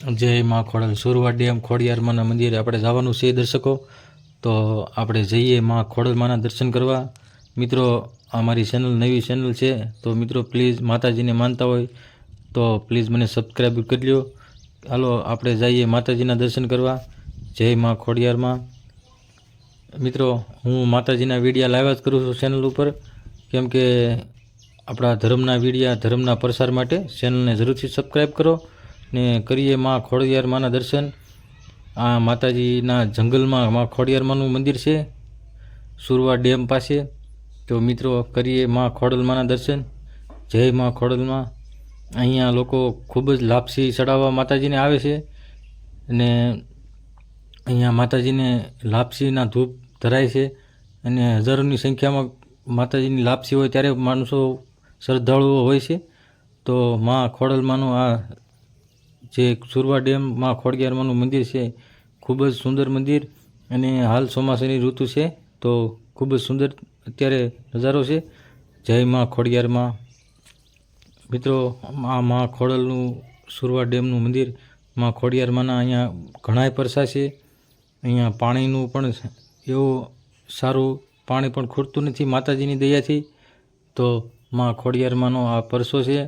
જય માં ખોડલ સુરવા ડેમ ખોડિયારમાંના મંદિરે આપણે જવાનું છે, દર્શકો. તો આપણે જઈએ માં ખોડલમાંના દર્શન કરવા. મિત્રો અમારી ચેનલ નવી ચેનલ છે, તો મિત્રો પ્લીઝ માતાજીને માનતા હોય તો પ્લીઝ મને સબસ્ક્રાઈબ કરી લો હાલો, આપણે જઈએ માતાજીના દર્શન કરવા. જય માં ખોડિયારમાં મિત્રો, હું માતાજીના વિડીયા લાવ્યા જ કરું છું ચેનલ ઉપર. કેમ કે આપણા ધર્મના વિડીયા, ધર્મના પ્રસાર માટે ચેનલને જરૂરથી સબસ્ક્રાઈબ કરો. ને કરીએ માં ખોડિયાર માના દર્શન. આ માતાજીના જંગલમાં માં ખોડિયાર માનું મંદિર છે, સુરવા ડેમ પાસે. તો મિત્રો, કરીએ માં ખોડલમાના દર્શન. જય માં ખોડલમાં અહીંયા લોકો ખૂબ જ લાપસી ચડાવવા માતાજીને આવે છે અને અહીંયા માતાજીને લાપસીના ધૂપ ધરાય છે અને હજારોની સંખ્યામાં માતાજીની લાપસી હોય ત્યારે માણસો શ્રદ્ધાળુઓ હોય છે. તો માં ખોડલમાનું આ જે સુરવા ડેમમાં ખોડિયારમાંનું મંદિર છે, ખૂબ જ સુંદર મંદિર અને હાલ ચોમાસાની ઋતુ છે, તો ખૂબ જ સુંદર અત્યારે નજારો છે. જય માં ખોડિયારમાં મિત્રો, આ માં ખોડલનું સુરવા ડેમનું મંદિરમાં ખોડિયારમાંના અહીંયા ઘણાય પરસા છે. અહીંયા પાણીનું પણ એવું સારું પાણી પણ ખૂટતું નથી. માતાજીની દયાથી તો માં ખોડિયારમાંનો આ પરસો છે.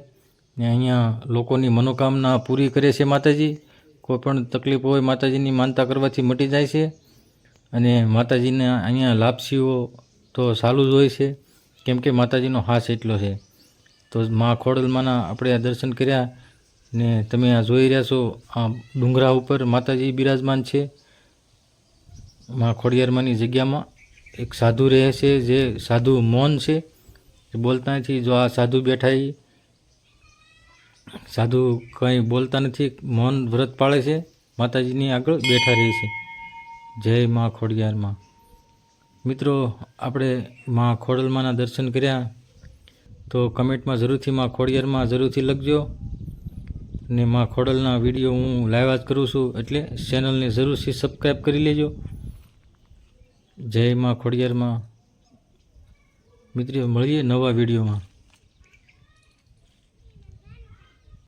ને અહીંયા લોકોની મનોકામના પૂરી કરે છે માતાજી. કોઈ પણ તકલીફ હોય માતાજીની માનતા કરવાથી મટી જાય છે. અને માતાજીને અહીંયા લાપસીઓ તો સારું જ હોય છે. કેમ કે માતાજીનો હાસ એટલો છે. તો મા ખોડલમાંના આપણે આ દર્શન કર્યા ને તમે આ જોઈ રહ્યા છો, આ ડુંગરા ઉપર માતાજી બિરાજમાન છે. મા ખોડિયારમાંની જગ્યામાં એક સાધુ રહે છે, જે સાધુ મૌન છે. બોલતા નથી, જો આ સાધુ બેઠા સાધુ કંઈ બોલતા નથી, મૌન વ્રત પાળે છે, માતાજીની આગળ બેઠા રહે છે. જય મા ખોડિયારમાં. મિત્રો, આપણે મા ખોડલમાના દર્શન કર્યા. તો કમેન્ટમાં જરૂરથી મા ખોડિયારમાં જરૂરથી લખજો. ને મા ખોડલના વીડિયો હું લાઈવ જ કરું છું, એટલે ચેનલને જરૂરથી સબસ્ક્રાઈબ કરી લેજો. જય મા ખોડિયારમાં. મિત્રો, મળીએ નવા વિડીયોમાં.